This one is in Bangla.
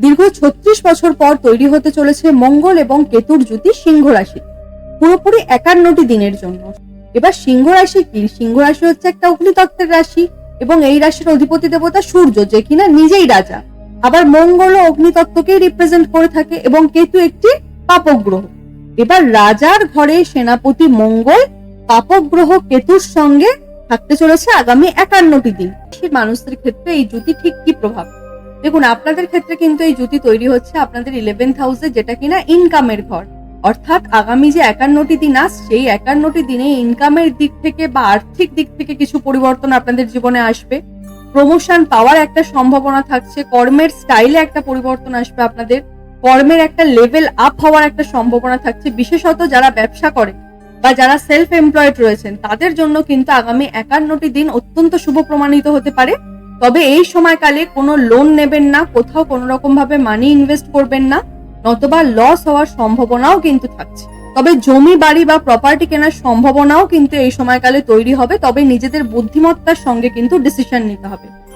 দীর্ঘ ছত্রিশ বছর পর তৈরি হতে চলেছে মঙ্গল এবং কেতুর জুতি সিংহ রাশি। পুরোপুরি একান্নটি দিনের জন্য। এবার সিংহ রাশি কি? সিংহ রাশি হচ্ছে একটা অগ্নিতত্ত্বের রাশি এবং এই রাশির অধিপতি দেবতা সূর্য, যে কিনা নিজেই রাজা। আবার মঙ্গল ও অগ্নিতত্ত্বকেই রিপ্রেজেন্ট করে থাকে এবং কেতু একটি পাপক গ্রহ এবার রাজার ঘরে সেনাপতি মঙ্গল পাপক গ্রহ কেতুর সঙ্গে থাকতে চলেছে আগামী একান্নটি দিন। মানুষদের ক্ষেত্রে এই জুতি ঠিক কি প্রভাব? দেখুন, আপনাদের ক্ষেত্রে কিন্তু এই জুতি তৈরি হচ্ছে আপনাদের ইলেভেন্থ হাউসে যেটা কিনা ইনকামের ঘর। অর্থাৎ আগামী যে একান্নটি দিন আস সেই একান্নটি দিনে ইনকামের দিক থেকে বা আর্থিক দিক থেকে কিছু পরিবর্তন আপনাদের জীবনে আসবে। প্রমোশন পাওয়ার একটা সম্ভাবনা থাকছে, কর্মের স্টাইলে একটা পরিবর্তন আসবে আপনাদের। কর্মের একটা লেভেল আপ হওয়ার একটা সম্ভাবনা থাকছে। বিশেষত যারা ব্যবসা করে বা যারা সেলফ এমপ্লয়েড রয়েছেন, তাদের জন্য কিন্তু আগামী একান্নটি দিন অত্যন্ত শুভ প্রমাণিত হতে পারে। তবে এই সময়কালে কোনো লোন নেবেন না, কোথাও কোনো রকম ভাবে মানি ইনভেস্ট করবেন না, নতবা লস হওয়ার সম্ভাবনাও কিন্তু থাকছে। তবে জমি, বাড়ি বা প্রপার্টি কেনার সম্ভাবনাও কিন্তু এই সময়কালে তৈরি হবে, তবে নিজেদের বুদ্ধিমত্তার সঙ্গে কিন্তু ডিসিশন নিতে হবে।